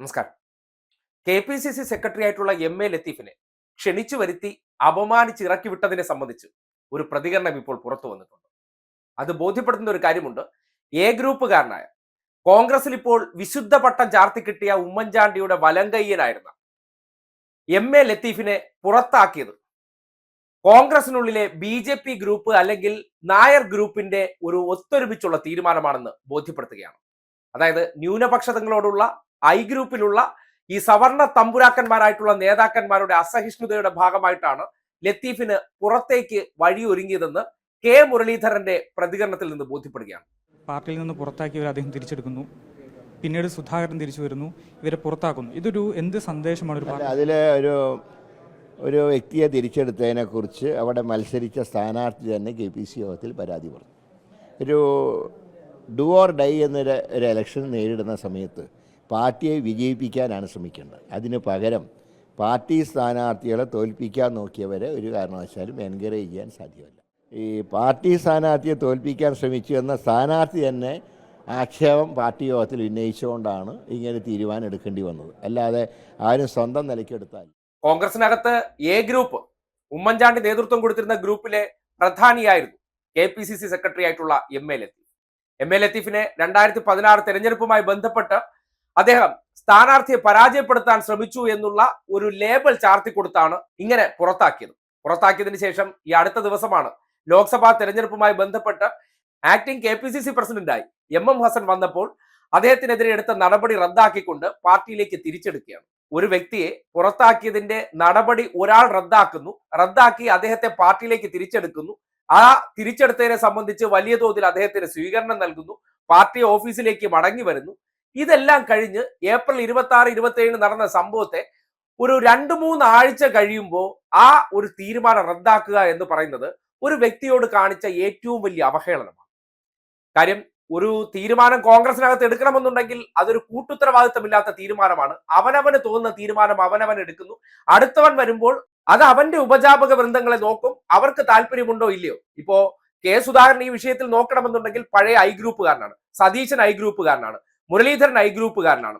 നമസ്കാരം. K P C C secretary ആയിട്ടുള്ള M A ലത്തീഫിനെ ക്ഷണിച്ചു വരുത്തി അപമാനിച്ച് ഇറക്കി വിട്ടതിനെ സംബന്ധിച്ച് ഒരു പ്രതികരണം ഇപ്പോൾ പുറത്തു വന്നിട്ടുണ്ട്. അത് ബോധ്യപ്പെടുത്തുന്ന ഒരു കാര്യമുണ്ട്. എ ഗ്രൂപ്പുകാരനായ കോൺഗ്രസിൽ ഇപ്പോൾ വിശുദ്ധ പട്ടം ചാർത്തി കിട്ടിയ ഉമ്മൻചാണ്ടിയുടെ വലങ്കയ്യനായിരുന്ന എം എ ലത്തീഫിനെ പുറത്താക്കിയത് കോൺഗ്രസിനുള്ളിലെ ബി ജെ പി ഗ്രൂപ്പ് അല്ലെങ്കിൽ നായർ ഗ്രൂപ്പിന്റെ ഒരു ഒത്തൊരുമിച്ചുള്ള തീരുമാനമാണെന്ന് ബോധ്യപ്പെടുത്തുകയാണ്. അതായത് ന്യൂനപക്ഷതങ്ങളോടുള്ള ഐ ഗ്രൂപ്പിലുള്ള ഈ സവർണ തമ്പുരാക്കന്മാരായിട്ടുള്ള നേതാക്കന്മാരുടെ അസഹിഷ്ണുതയുടെ ഭാഗമായിട്ടാണ് ലത്തീഫിന് പുറത്തേക്ക് വഴിയൊരുങ്ങിയതെന്ന് കെ മുരളീധരന്റെ പ്രതികരണത്തിൽ നിന്ന് ബോധ്യപ്പെടുകയാണ്. പാർട്ടിയിൽ നിന്ന് പുറത്താക്കിയവർ അദ്ദേഹം തിരിച്ചെടുക്കുന്നു. പിന്നീട് സുധാകരൻ തിരിച്ചു വരുന്നു. ഇവരെ പുറത്താക്കുന്നു. ഇതൊരു എന്ത് സന്ദേശമാണ് ഒരു പാർട്ടി ഒരു ഒരു വ്യക്തിയെ തിരിച്ചെടുത്തതിനെ കുറിച്ച് അവിടെ മത്സരിച്ച സ്ഥാനാർത്ഥി തന്നെ കെ പി സി യോഗത്തിൽ പരാതി പറഞ്ഞു. ഒരു ഡു ഓർ ഡൈ എന്നൊരു ഒരു ഇലക്ഷൻ നേരിടുന്ന സമയത്ത് പാർട്ടിയെ വിജയിപ്പിക്കാനാണ് ശ്രമിക്കേണ്ടത് അതിന് പകരം പാർട്ടി സ്ഥാനാർത്ഥികളെ തോൽപ്പിക്കാൻ നോക്കിയവരെ ഒരു കാരണവശാലും എൻകറേജ് ചെയ്യാൻ സാധ്യമല്ല. ഈ പാർട്ടി സ്ഥാനാർത്ഥിയെ തോൽപ്പിക്കാൻ ശ്രമിച്ചു എന്ന സ്ഥാനാർത്ഥി തന്നെ ആക്ഷേപം പാർട്ടി യോഗത്തിൽ ഉന്നയിച്ചുകൊണ്ടാണ് ഇങ്ങനെ തീരുമാനം എടുക്കേണ്ടി വന്നത്. അല്ലാതെ ആരും സ്വന്തം നിലയ്ക്കെടുത്താൽ കോൺഗ്രസിനകത്ത് എ ഗ്രൂപ്പ് ഉമ്മൻചാണ്ടി നേതൃത്വം കൊടുത്തിരുന്ന ഗ്രൂപ്പിലെ പ്രധാനിയായിരുന്നു K P C C secretary ആയിട്ടുള്ള M L Latheef. M L ലത്തീഫിനെ രണ്ടായിരത്തി പതിനാറ് തെരഞ്ഞെടുപ്പുമായി ബന്ധപ്പെട്ട് അദ്ദേഹം സ്ഥാനാർത്ഥിയെ പരാജയപ്പെടുത്താൻ ശ്രമിച്ചു എന്നുള്ള ഒരു ലേബൽ ചാർത്തി കൊടുത്താണ് ഇങ്ങനെ പുറത്താക്കിയത്. പുറത്താക്കിയതിന് ശേഷം ഈ അടുത്ത ദിവസമാണ് ലോക്സഭാ തെരഞ്ഞെടുപ്പുമായി ബന്ധപ്പെട്ട് acting K P C C പ്രസിഡന്റായി എം എം ഹസൻ വന്നപ്പോൾ അദ്ദേഹത്തിനെതിരെ എടുത്ത നടപടി റദ്ദാക്കിക്കൊണ്ട് പാർട്ടിയിലേക്ക് തിരിച്ചെടുക്കുകയാണ്. ഒരു വ്യക്തിയെ പുറത്താക്കിയതിന്റെ നടപടി ഒരാൾ റദ്ദാക്കുന്നു റദ്ദാക്കി അദ്ദേഹത്തെ പാർട്ടിയിലേക്ക് തിരിച്ചെടുക്കുന്നു. ആ തിരിച്ചെടുത്തതിനെ സംബന്ധിച്ച് വലിയ തോതിൽ അദ്ദേഹത്തിന് സ്വീകരണം നൽകുന്നു പാർട്ടി ഓഫീസിലേക്ക് മടങ്ങി വരുന്നു. ഇതെല്ലാം കഴിഞ്ഞ് ഏപ്രിൽ ഇരുപത്തി ആറ് ഇരുപത്തി ഏഴ് നടന്ന സംഭവത്തെ ഒരു രണ്ട് മൂന്ന് ആഴ്ച കഴിയുമ്പോൾ ആ ഒരു തീരുമാനം റദ്ദാക്കുക എന്ന് പറയുന്നത് ഒരു വ്യക്തിയോട് കാണിച്ച ഏറ്റവും വലിയ അവഹേളനമാണ്. കാര്യം ഒരു തീരുമാനം കോൺഗ്രസിനകത്ത് എടുക്കണമെന്നുണ്ടെങ്കിൽ അതൊരു കൂട്ടുത്തരവാദിത്തമില്ലാത്ത തീരുമാനമാണ്. അവനവന് തോന്നുന്ന തീരുമാനം അവനവൻ എടുക്കുന്നു. അടുത്തവൻ വരുമ്പോൾ അത് അവന്റെ ഉപജാപക വൃന്ദങ്ങളെ നോക്കും. അവർക്ക് താല്പര്യമുണ്ടോ ഇല്ലയോ? ഇപ്പോ കെ സുധാകരൻ ഈ വിഷയത്തിൽ നോക്കണമെന്നുണ്ടെങ്കിൽ പഴയ ഐ ഗ്രൂപ്പുകാരനാണ്. സതീശൻ ഐ ഗ്രൂപ്പുകാരനാണ്. മുരളീധരൻ ഐ ഗ്രൂപ്പുകാരനാണ്.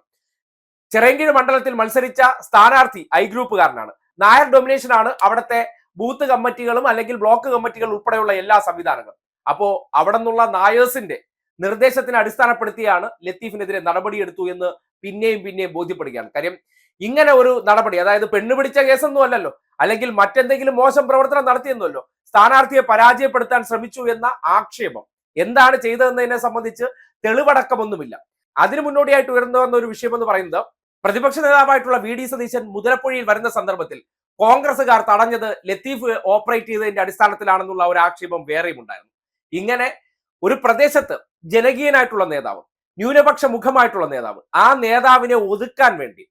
ചിറയൻകീഴ് മണ്ഡലത്തിൽ മത്സരിച്ച സ്ഥാനാർത്ഥി ഐ ഗ്രൂപ്പുകാരനാണ്. നായർ ഡൊമിനേഷൻ ആണ് അവിടുത്തെ ബൂത്ത് കമ്മിറ്റികളും അല്ലെങ്കിൽ ബ്ലോക്ക് കമ്മിറ്റികൾ ഉൾപ്പെടെയുള്ള എല്ലാ സംവിധാനങ്ങളും. അപ്പോ അവിടെ നിന്നുള്ള നായേഴ്സിന്റെ നിർദ്ദേശത്തിന് അടിസ്ഥാനപ്പെടുത്തിയാണ് ലത്തീഫിനെതിരെ നടപടിയെടുത്തു എന്ന് പിന്നെയും പിന്നെയും ബോധ്യപ്പെടുകയാണ്. കാര്യം ഇങ്ങനെ ഒരു നടപടി അതായത് പെണ്ണ് പിടിച്ച കേസൊന്നും അല്ലല്ലോ അല്ലെങ്കിൽ മറ്റെന്തെങ്കിലും മോശം പ്രവർത്തനം നടത്തിയെന്നല്ലോ സ്ഥാനാർത്ഥിയെ പരാജയപ്പെടുത്താൻ ശ്രമിച്ചു എന്ന ആക്ഷേപം. എന്താണ് ചെയ്തതെന്നതിനെ സംബന്ധിച്ച് തെളിവടക്കമൊന്നുമില്ല. അതിനു മുന്നോടിയായിട്ട് ഉയർന്നു വന്ന ഒരു വിഷയം എന്ന് പറയുന്നത് പ്രതിപക്ഷ നേതാവായിട്ടുള്ള വി ഡി സതീശൻ മുതലപ്പുഴയിൽ വരുന്ന സന്ദർഭത്തിൽ കോൺഗ്രസുകാർ തടഞ്ഞത് ലത്തീഫ് ഓപ്പറേറ്റ് ചെയ്തതിന്റെ അടിസ്ഥാനത്തിലാണെന്നുള്ള ഒരു ആക്ഷേപം വേറെയും ഉണ്ടായിരുന്നു. ഇങ്ങനെ ഒരു പ്രദേശത്ത് ജനകീയനായിട്ടുള്ള നേതാവ് ന്യൂനപക്ഷ മുഖമായിട്ടുള്ള നേതാവ് ആ നേതാവിനെ ഒതുക്കാൻ വേണ്ടി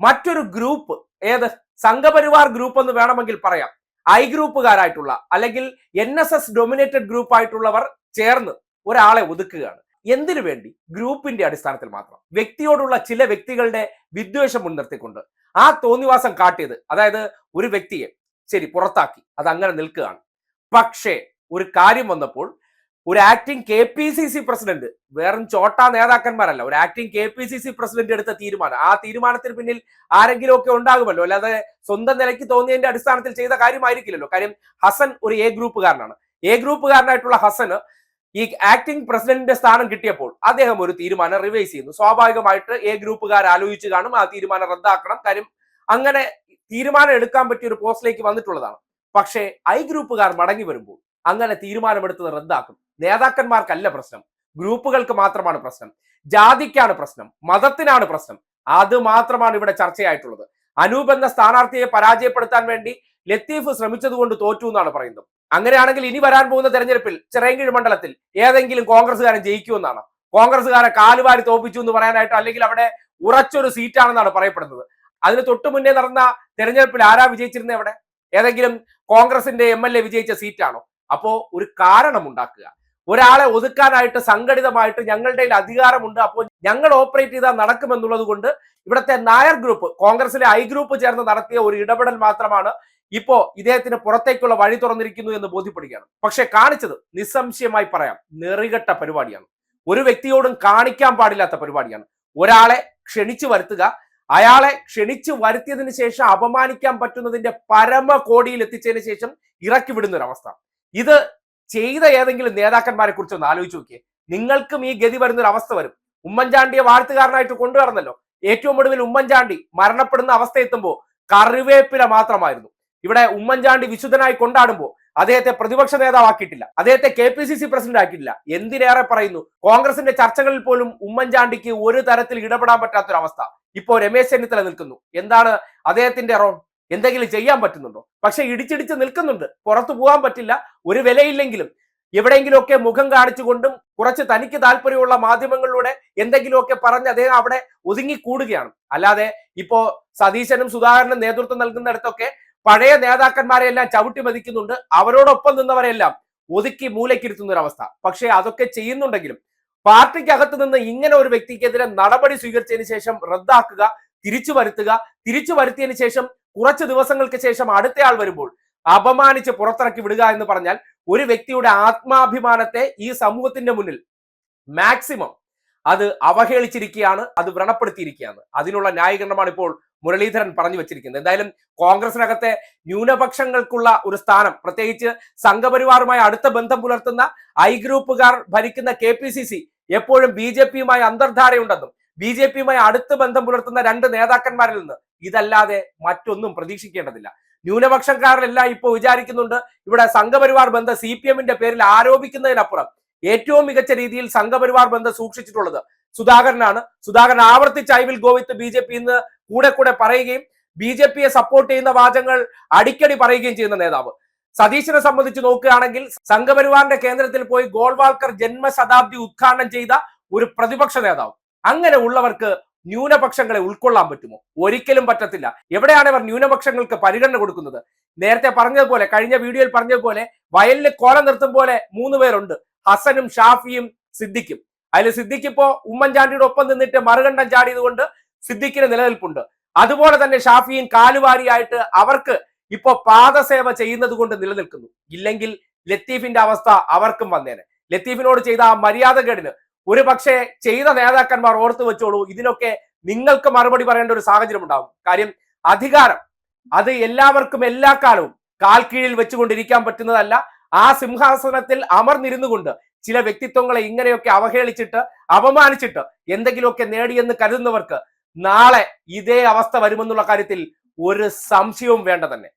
മറ്റൊരു ഗ്രൂപ്പ് ഏത് സംഘപരിവാർ ഗ്രൂപ്പ് എന്ന് വേണമെങ്കിൽ പറയാം. ഐ ഗ്രൂപ്പുകാരായിട്ടുള്ള അല്ലെങ്കിൽ N S S dominated group ആയിട്ടുള്ളവർ ചേർന്ന് ഒരാളെ ഒതുക്കുകയാണ്. എന്തിനു വേണ്ടി? ഗ്രൂപ്പിന്റെ അടിസ്ഥാനത്തിൽ മാത്രം. വ്യക്തിയോടുള്ള ചില വ്യക്തികളുടെ വിദ്വേഷം മുൻനിർത്തിക്കൊണ്ട്. ആ തോന്നിവാസം കാട്ടിയത് അതായത് ഒരു വ്യക്തിയെ ശരി പുറത്താക്കി അത് അങ്ങനെ നിൽക്കുകയാണ്. പക്ഷേ ഒരു കാര്യം വന്നപ്പോൾ ഒരു acting K P C C president വേറും ചോട്ടാ നേതാക്കന്മാരല്ല ഒരു acting K P C C president എടുത്ത തീരുമാനം. ആ തീരുമാനത്തിന് പിന്നിൽ ആരെങ്കിലും ഒക്കെ ഉണ്ടാകുമല്ലോ അല്ലാതെ സ്വന്തം നിലയ്ക്ക് തോന്നിയതിന്റെ അടിസ്ഥാനത്തിൽ ചെയ്ത കാര്യമായിരിക്കില്ലല്ലോ. കാര്യം ഹസൻ ഒരു എ ഗ്രൂപ്പുകാരനാണ് എ ഗ്രൂപ്പുകാരനായിട്ടുള്ള ഹസന് ഈ ആക്ടിംഗ് പ്രസിഡന്റിന്റെ സ്ഥാനം കിട്ടിയപ്പോൾ അദ്ദേഹം ഒരു തീരുമാനം റിവൈസ് ചെയ്യുന്നു. സ്വാഭാവികമായിട്ട് എ ഗ്രൂപ്പുകാർ ആലോചിച്ച് കാണും ആ തീരുമാനം റദ്ദാക്കണം. കാര്യം അങ്ങനെ തീരുമാനം എടുക്കാൻ പറ്റിയ ഒരു പോസ്റ്റിലേക്ക് വന്നിട്ടുള്ളതാണ്. പക്ഷേ ഐ ഗ്രൂപ്പുകാർ മടങ്ങി വരുമ്പോൾ അങ്ങനെ തീരുമാനമെടുത്തത് റദ്ദാക്കും. നേതാക്കന്മാർക്കല്ല പ്രശ്നം. ഗ്രൂപ്പുകൾക്ക് മാത്രമാണ് പ്രശ്നം. ജാതിക്കാണ് പ്രശ്നം. മതത്തിനാണ് പ്രശ്നം. അത് മാത്രമാണ് ഇവിടെ ചർച്ചയായിട്ടുള്ളത്. അനൂപ് എന്ന സ്ഥാനാർത്ഥിയെ പരാജയപ്പെടുത്താൻ വേണ്ടി ലത്തീഫ് ശ്രമിച്ചതുകൊണ്ട് തോറ്റു എന്നാണ് പറയുന്നത്. അങ്ങനെയാണെങ്കിൽ ഇനി വരാൻ പോകുന്ന തെരഞ്ഞെടുപ്പിൽ ചിറയൻകീഴ് മണ്ഡലത്തിൽ ഏതെങ്കിലും കോൺഗ്രസ്സുകാരൻ ജയിക്കുമെന്നാണ് കോൺഗ്രസ്സുകാരെ കാലുവാരി തോപ്പിച്ചു എന്ന് പറയാനായിട്ട് അല്ലെങ്കിൽ അവിടെ ഉറച്ചൊരു സീറ്റാണെന്നാണ് പറയപ്പെടുന്നത്. അതിന് തൊട്ടു മുന്നേ നടന്ന തെരഞ്ഞെടുപ്പിൽ ആരാ വിജയിച്ചിരുന്നത് എവിടെ ഏതെങ്കിലും കോൺഗ്രസിന്റെ എം വിജയിച്ച സീറ്റാണോ? അപ്പോ ഒരു കാരണം ഉണ്ടാക്കുക ഒരാളെ ഒതുക്കാനായിട്ട് സംഘടിതമായിട്ട് ഞങ്ങളുടെ അധികാരമുണ്ട്. അപ്പോൾ ഞങ്ങൾ ഓപ്പറേറ്റ് ചെയ്താൽ നടക്കുമെന്നുള്ളത് കൊണ്ട് ഇവിടുത്തെ നായർ ഗ്രൂപ്പ് കോൺഗ്രസിലെ ഐ ഗ്രൂപ്പ് ചേർന്ന് നടത്തിയ ഒരു ഇടപെടൽ മാത്രമാണ് ഇപ്പോ ഇദ്ദേഹത്തിന് പുറത്തേക്കുള്ള വഴി തുറന്നിരിക്കുന്നു എന്ന് ബോധ്യപ്പെടുകയാണ്. പക്ഷെ കാണിച്ചത് നിസ്സംശയമായി പറയാം. നെറികെട്ട പരിപാടിയാണ്. ഒരു വ്യക്തിയോടും കാണിക്കാൻ പാടില്ലാത്ത പരിപാടിയാണ്. ഒരാളെ ക്ഷണിച്ചു വരുത്തുക അയാളെ ക്ഷണിച്ചു വരുത്തിയതിന് ശേഷം അപമാനിക്കാൻ പറ്റുന്നതിന്റെ പരമ കോടിയിൽ എത്തിച്ചതിന് ശേഷം ഇറക്കി വിടുന്ന ഒരവസ്ഥ. ഇത് ചെയ്ത ഏതെങ്കിലും നേതാക്കന്മാരെ കുറിച്ച് ഒന്ന് ആലോചിച്ച് നോക്കിയേ. നിങ്ങൾക്കും ഈ ഗതി വരുന്നൊരു അവസ്ഥ വരും. ഉമ്മൻചാണ്ടിയെ വാഴ്ത്തുകാരനായിട്ട് കൊണ്ടുവരണല്ലോ. ഏറ്റവും ഒടുവിൽ ഉമ്മൻചാണ്ടി മരണപ്പെടുന്ന അവസ്ഥ എത്തുമ്പോൾ കറിവേപ്പില മാത്രമായിരുന്നു. ഇവിടെ ഉമ്മൻചാണ്ടി വിശുദ്ധനായി കൊണ്ടാടുമ്പോൾ അദ്ദേഹത്തെ പ്രതിപക്ഷ നേതാവാക്കിയിട്ടില്ല. അദ്ദേഹത്തെ K P C C president ആക്കിയിട്ടില്ല. എന്തിനേറെ പറയുന്നു? കോൺഗ്രസിന്റെ ചർച്ചകളിൽ പോലും ഉമ്മൻചാണ്ടിക്ക് ഒരു തരത്തിൽ ഇടപെടാൻ പറ്റാത്തൊരവസ്ഥ. ഇപ്പോ രമേശ് ചെന്നിത്തല നിൽക്കുന്നു. എന്താണ് അദ്ദേഹത്തിന്റെ റോൾ? എന്തെങ്കിലും ചെയ്യാൻ പറ്റുന്നുണ്ടോ? പക്ഷെ ഇടിച്ചിടിച്ച് നിൽക്കുന്നുണ്ട്. പുറത്തു പോകാൻ പറ്റില്ല. ഒരു വിലയില്ലെങ്കിലും എവിടെയെങ്കിലുമൊക്കെ മുഖം കാണിച്ചുകൊണ്ടും കുറച്ച് തനിക്ക് താല്പര്യമുള്ള മാധ്യമങ്ങളിലൂടെ എന്തെങ്കിലുമൊക്കെ പറഞ്ഞ് അദ്ദേഹം അവിടെ ഒതുങ്ങിക്കൂടുകയാണ്. അല്ലാതെ ഇപ്പോ സതീശനും സുധാകരനും നേതൃത്വം നൽകുന്നിടത്തൊക്കെ പഴയ നേതാക്കന്മാരെ എല്ലാം ചവിട്ടി മതിക്കുന്നുണ്ട്. അവരോടൊപ്പം നിന്നവരെല്ലാം ഒതുക്കി മൂലക്കിരുത്തുന്ന ഒരവസ്ഥ പക്ഷേ അതൊക്കെ ചെയ്യുന്നുണ്ടെങ്കിലും പാർട്ടിക്കകത്ത് നിന്ന് ഇങ്ങനെ ഒരു വ്യക്തിക്കെതിരെ നടപടി സ്വീകരിച്ചതിന് ശേഷം റദ്ദാക്കുക തിരിച്ചു വരുത്തുക തിരിച്ചു വരുത്തിയതിനു ശേഷം കുറച്ച് ദിവസങ്ങൾക്ക് ശേഷം അടുത്തയാൾ വരുമ്പോൾ അപമാനിച്ച് പുറത്തിറക്കി വിടുക എന്ന് പറഞ്ഞാൽ ഒരു വ്യക്തിയുടെ ആത്മാഭിമാനത്തെ ഈ സമൂഹത്തിന്റെ മുന്നിൽ മാക്സിമം അത് അവഹേളിച്ചിരിക്കുകയാണ് അത് വ്രണപ്പെടുത്തിയിരിക്കുകയാണ്. അതിനുള്ള ന്യായീകരണമാണ് ഇപ്പോൾ മുരളീധരൻ പറഞ്ഞു വെച്ചിരിക്കുന്നത്. എന്തായാലും കോൺഗ്രസിനകത്തെ ന്യൂനപക്ഷങ്ങൾക്കുള്ള ഒരു സ്ഥാനം പ്രത്യേകിച്ച് സംഘപരിവാറുമായി അടുത്ത ബന്ധം പുലർത്തുന്ന ഐ ഗ്രൂപ്പുകാർ ഭരിക്കുന്ന കെ എപ്പോഴും ബി ജെ പിയുമായി അന്തർധാരയുണ്ടെന്നും ബി ജെ പിയുമായി അടുത്ത് ബന്ധം പുലർത്തുന്ന രണ്ട് നേതാക്കന്മാരിൽ നിന്ന് ഇതല്ലാതെ മറ്റൊന്നും പ്രതീക്ഷിക്കേണ്ടതില്ല. ന്യൂനപക്ഷക്കാരെല്ലാം ഇപ്പൊ വിചാരിക്കുന്നുണ്ട് ഇവിടെ സംഘപരിവാർ ബന്ധം സി പി എമ്മിന്റെ പേരിൽ ആരോപിക്കുന്നതിനപ്പുറം ഏറ്റവും മികച്ച രീതിയിൽ സംഘപരിവാർ ബന്ധം സൂക്ഷിച്ചിട്ടുള്ളത് സുധാകരനാണ്. സുധാകരൻ ആവർത്തിച്ച് I will go with B J P എന്ന് കൂടെ കൂടെ പറയുകയും ബി ജെ പിയെ സപ്പോർട്ട് ചെയ്യുന്ന വാചകങ്ങൾ അടിക്കടി പറയുകയും ചെയ്യുന്ന നേതാവ്. സതീശനെ സംബന്ധിച്ച് നോക്കുകയാണെങ്കിൽ സംഘപരിവാറിന്റെ കേന്ദ്രത്തിൽ പോയി ഗോൾവാൾക്കർ ജന്മശതാബ്ദി ഉദ്ഘാടനം ചെയ്ത ഒരു പ്രതിപക്ഷ നേതാവ്. അങ്ങനെ ഉള്ളവർക്ക് ന്യൂനപക്ഷങ്ങളെ ഉൾക്കൊള്ളാൻ പറ്റുമോ? ഒരിക്കലും പറ്റത്തില്ല. എവിടെയാണ് ഇവർ ന്യൂനപക്ഷങ്ങൾക്ക് പരിഗണന കൊടുക്കുന്നത്? നേരത്തെ പറഞ്ഞതുപോലെ കഴിഞ്ഞ വീഡിയോയിൽ പറഞ്ഞതുപോലെ വയലിൽ കോല നിർത്തും പോലെ മൂന്ന് പേരുണ്ട്. ഹസനും ഷാഫിയും സിദ്ദിഖും. അതിൽ സിദ്ദിഖ് ഇപ്പോ ഉമ്മൻചാണ്ടിയുടെ ഒപ്പം നിന്നിട്ട് മറുകണ്ഠം ചാടിയതുകൊണ്ട് സിദ്ദിഖിന് നിലനിൽപ്പുണ്ട്. അതുപോലെ തന്നെ ഷാഫിയും കാലുവാരിയായിട്ട് അവർക്ക് ഇപ്പോ പാദസേവ ചെയ്യുന്നത് കൊണ്ട് നിലനിൽക്കുന്നു. ഇല്ലെങ്കിൽ ലത്തീഫിന്റെ അവസ്ഥ അവർക്കും വന്നേനെ. ലത്തീഫിനോട് ചെയ്ത ആ മര്യാദകേടിന് ഒരു പക്ഷേ ചെയ്ത നേതാക്കന്മാർ ഓർത്തു വെച്ചോളൂ ഇതിനൊക്കെ നിങ്ങൾക്ക് മറുപടി പറയേണ്ട ഒരു സാഹചര്യം ഉണ്ടാവും. കാര്യം അധികാരം അത് എല്ലാവർക്കും എല്ലാ കാലവും കാൽ കീഴിൽ വെച്ചുകൊണ്ടിരിക്കാൻ പറ്റുന്നതല്ല. ആ സിംഹാസനത്തിൽ അമർന്നിരുന്നു കൊണ്ട് ചില വ്യക്തിത്വങ്ങളെ ഇങ്ങനെയൊക്കെ അവഹേളിച്ചിട്ട് അപമാനിച്ചിട്ട് എന്തെങ്കിലുമൊക്കെ നേടിയെന്ന് കരുതുന്നവർക്ക് നാളെ ഇതേ അവസ്ഥ വരുമെന്നുള്ള കാര്യത്തിൽ ഒരു സംശയവും വേണ്ട തന്നെ.